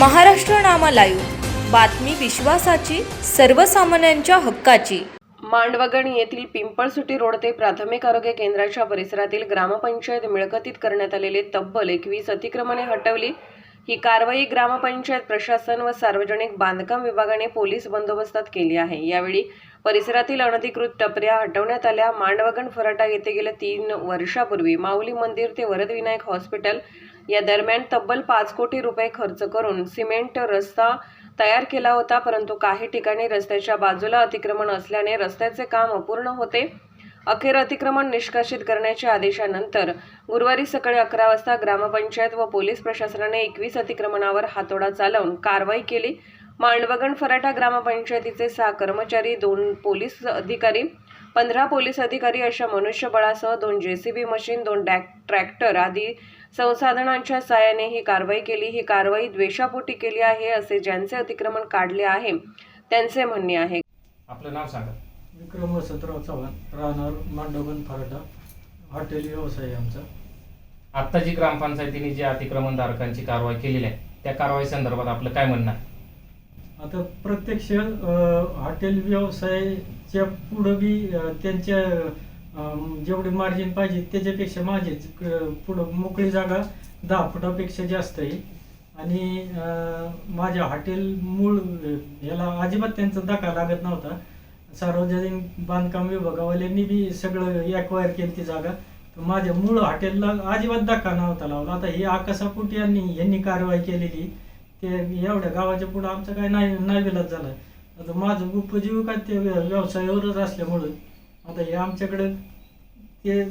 Maharashtra Nama live बातमी विश्वासाची सर्वसामान्यांच्या हक्काची. मांडवगण येथील पिंपळसुटी रोड ते प्राथमिक आरोग्य केंद्राच्या परिसरातील ग्रामपंचायत मिळकतीत करण्यात आलेले तब्बल एकवीस अतिक्रमणे हटवली. ही कारवाई ग्रामपंचायत प्रशासन व सार्वजनिक बांधकाम विभागाने पोलीस बंदोबस्तात केली आहे. यावेळी परिसरातील अनधिकृत टपऱ्या हटवण्यात आल्या. मांडवगण फराटा येथे गेल्या तीन वर्षापूर्वी माऊली मंदिर ते वरदविनायक हॉस्पिटल या दरम्यान तब्बल पाच कोटी रुपये खर्च करून सिमेंट रस्ता तयार केला होता परंतु काही ठिकाणी रस्त्याच्या बाजूला अतिक्रमण असल्याने रस्त्याचे काम अपूर्ण होते. अखेर अतिक्रमण निष्कासित करण्याच्या आदेशानंतर गुरुवारी सकाळी अकरा वाजता ग्रामपंचायत व पोलीस प्रशासनाने एकवीस अतिक्रमणावर हातोडा चालवून कारवाई केली. मांडवगण फराटा ग्रामपंचायतीचे सहा कर्मचारी दोन पोलीस अधिकारी पंधरा पोलीस अधिकारी अशा मनुष्यबळासह दोन जेसीबी मशीन दोन डॅक ट्रॅक्टर आदी संसाधनांच्या साहाय्याने ही कारवाई केली. ही कारवाई द्वेषापोटी केली आहे असे ज्यांचे अतिक्रमण काढले आहे त्यांचे म्हणणे आहे. आपलं नाव सांगा. विक्रम वसंतराव चव्हाण राहणार मांडवगण फराटा हॉटेल व्यवसाय आमचा. आत्ता जी ग्रामपंचायतीने जी अतिक्रमणधारकांची कारवाई केलेली आहे त्या कारवाई संदर्भात आपलं काय म्हणणं आहे? आता प्रत्यक्ष हॉटेल व्यवसायाच्या पुढं बी त्यांच्या जेवढे मार्जिन पाहिजे त्याच्यापेक्षा माझेच क- पुढं मोकळी जागा दहा फुटापेक्षा जास्त आहे. आणि माझ्या हॉटेल मूळ याला अजिबात त्यांचा धक्का लागत नव्हता. सार्वजनिक बांधकाम विभागावाल्यांनी बी सगळं एक्वायर केली ती जागा. तर माझ्या मूळ हॉटेलला अजिबात धक्का नव्हता लावला. आता हे आकाशापोटी यांनी यांनी कारवाई केलेली. ते एवढ्या गावाच्या पुढं आमचा काय नाही नाविलाज झाला. आता माझं उपजीविका ते व्य- व्यवसायावरच असल्यामुळं आता हे आमच्याकडे ते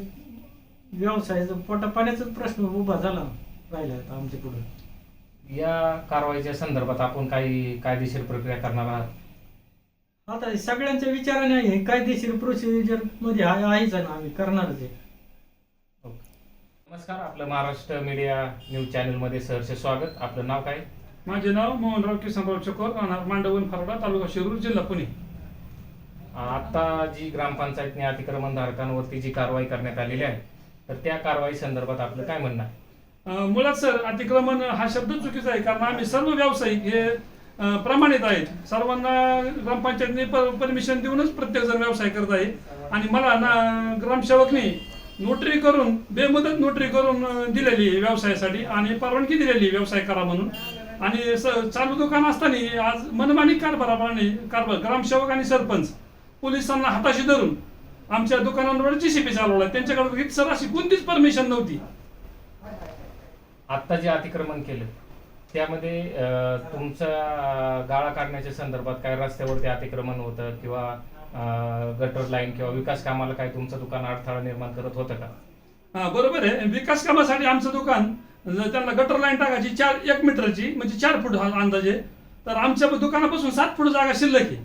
व्यवसायाचं पोटा पाण्याचाच प्रश्न उभा झाला राहिला आता आमच्या पुढं. या कारवाईच्या संदर्भात आपण काही कायदेशीर प्रक्रिया करणार आहात? आता सगळ्यांच्या विचाराने आहे कायदेशीर प्रोसिजरमध्ये आहे- आहेच ना आम्ही करणारच आहे. नमस्कार आपलं महाराष्ट्र मीडिया न्यूज चॅनलमध्ये सहर्ष स्वागत. आपलं नाव काय? माझे नाव मोहनराव किसनराव चकोर राहणार मांडवण फराडा तालुका शिरूर जिल्हा पुणे. आता जी ग्रामपंचायतने अतिक्रमणधारकांवरती जी कारवाई करण्यात आलेली आहे तर त्या कारवाई संदर्भात आपलं काय म्हणणं आहे? मुळात सर अतिक्रमण हा शब्द चुकीचा आहे कारण आम्ही सर्व व्यावसायिक हे प्रमाणित आहेत. सर्वांना ग्रामपंचायतने परमिशन देऊनच प्रत्येक जण व्यवसाय करत आहे. आणि मला ना ग्रामसेवकने नोटरी करून बेमुदत नोटरी करून दिलेली आहे व्यवसायासाठी आणि परवानगी दिलेली व्यवसाय करा म्हणून. आणि चालू दुकान असताना आज मनमानी कारभाराप्रमाणे कारभार ग्रामसेवक आणि सरपंच पोलिसांना हाताशी धरून आमच्या दुकानांवर जीसीपी चालवला. त्यांच्याकडे रितसर अशी कोणतीच परमिशन नव्हती. आत्ता जे अतिक्रमण केलं त्यामध्ये अं, गाळा काढण्याच्या संदर्भात काय रस्त्यावरती अतिक्रमण होतं किंवा गटर लाईन किंवा विकास कामाला काय तुमचं दुकान अडथळा निर्माण करत होतं का? हा बरोबर आहे. विकास कामासाठी आमचं दुकान त्यांना गटर लाईन टाकायची चार एक मीटरची म्हणजे चार फूट हा अंदाजे. तर आमच्या दुकानापासून सात फूट जागा शिल्लक आहे.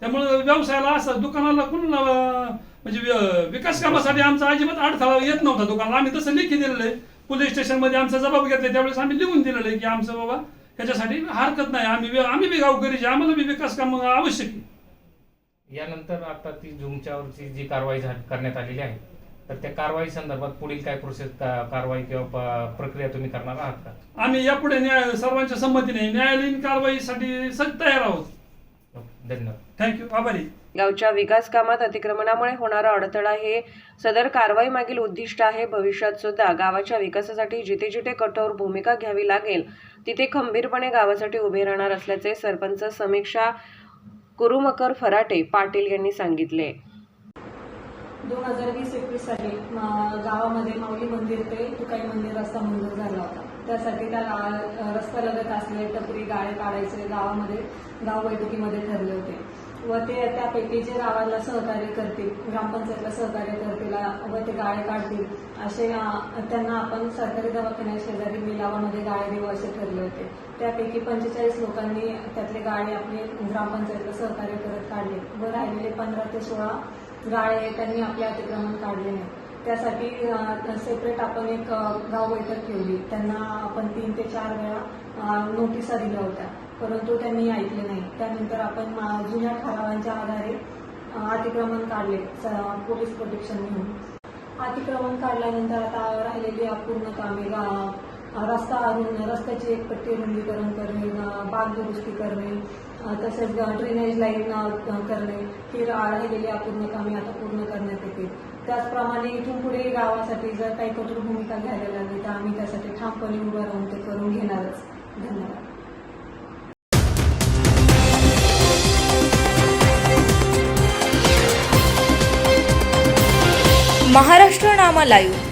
त्यामुळे व्यवसायाला असं दुकानाला कोण म्हणजे व्य- विकास कामासाठी आमचा अजिबात अडथळा येत नव्हता दुकानाला. आम्ही तसं लेखी दिलेलं आहे. पोलीस स्टेशनमध्ये आमचा जबाब घेतले त्यावेळेस आम्ही लिहून दिलेलं आहे की आमचं बाबा ह्याच्यासाठी हरकत नाही. आम्ही आम्ही बी गावकरीचे आम्हाला बी विकास काम आवश्यक आहे. यानंतर आता ती झुमच्यावरची जी कारवाई करण्यात आलेली आहे तर त्या कारवाई संदर्भात पुढील काय प्रोसेस कारवाई किंवा प्रक्रिया तुम्ही करणार आहात का? आम्ही यापुढे न्याय सर्वांच्या संमतीने न्यायालयीन कारवाईसाठी सज्ज तयार आहोत. धन्यवाद. थँक्यू आभारी. गावच्या विकास कामात अतिक्रमणामुळे होणारा अडथळा हे सदर कारवाई मागील उद्दिष्ट आहे. भविष्यात सुद्धा गावाच्या विकासासाठी जिथे जिथे कठोर भूमिका घ्यावी लागेल तिथे खंबीरपणे गावासाठी उभे राहणार असल्याचे सरपंच समीक्षा कुरुमकर फराटे पाटील यांनी सांगितले. दोन हजार वीस एकवीस साली गावामध्ये माऊली मंदिर ते तुकाई मंदिर रस्ता मंजूर झाला होता. त्यासाठी त्या रस्ता लगत असले टपरी गाळे काढायचे गावामध्ये गाव बैठकीमध्ये ठरले होते. व ते त्यापैकी जे गावाला सहकार्य करतील ग्रामपंचायतला सहकार्य करतील व ते गाळे काढतील असे त्यांना आपण सरकारी दवाखान्या शेजारी मिलावामध्ये गाळे देऊ असे ठरले होते. त्यापैकी पंचेचाळीस लोकांनी त्यातले गाळे आपले ग्रामपंचायतला सहकार्य करत काढले. व राहिलेले पंधरा ते सोळा गाळे त्यांनी आपले अतिक्रमण काढले नाही. त्यासाठी सेपरेट आपण एक गाव बैठक ठेवली. त्यांना आपण तीन ते चार वेळा नोटिसा दिल्या होत्या. परंतु त्यांनी ऐकले नाही. त्यानंतर आपण जुन्या ठरावांच्या आधारे अतिक्रमण काढले स- पोलीस प्रोटेक्शन म्हणून. अतिक्रमण काढल्यानंतर आता राहिलेली अपूर्ण कामे रस्ता रुंद रस्त्याची एक पट्टी रुंदीकरण करणे बाग दुरुस्ती करणे तसेच ड्रेनेज लाईन करणे. ही राहिलेली अपूर्ण कामे आता पूर्ण करण्यात येतील त्याचप्रमाणे इथून पुढे गावासाठी जर काही कठोर भूमिका घ्यायला लागली तर आम्ही त्यासाठी ठामपणे उभं राहून ते करून घेणारच. धन्यवाद. महाराष्ट्र नामा लाईव्ह.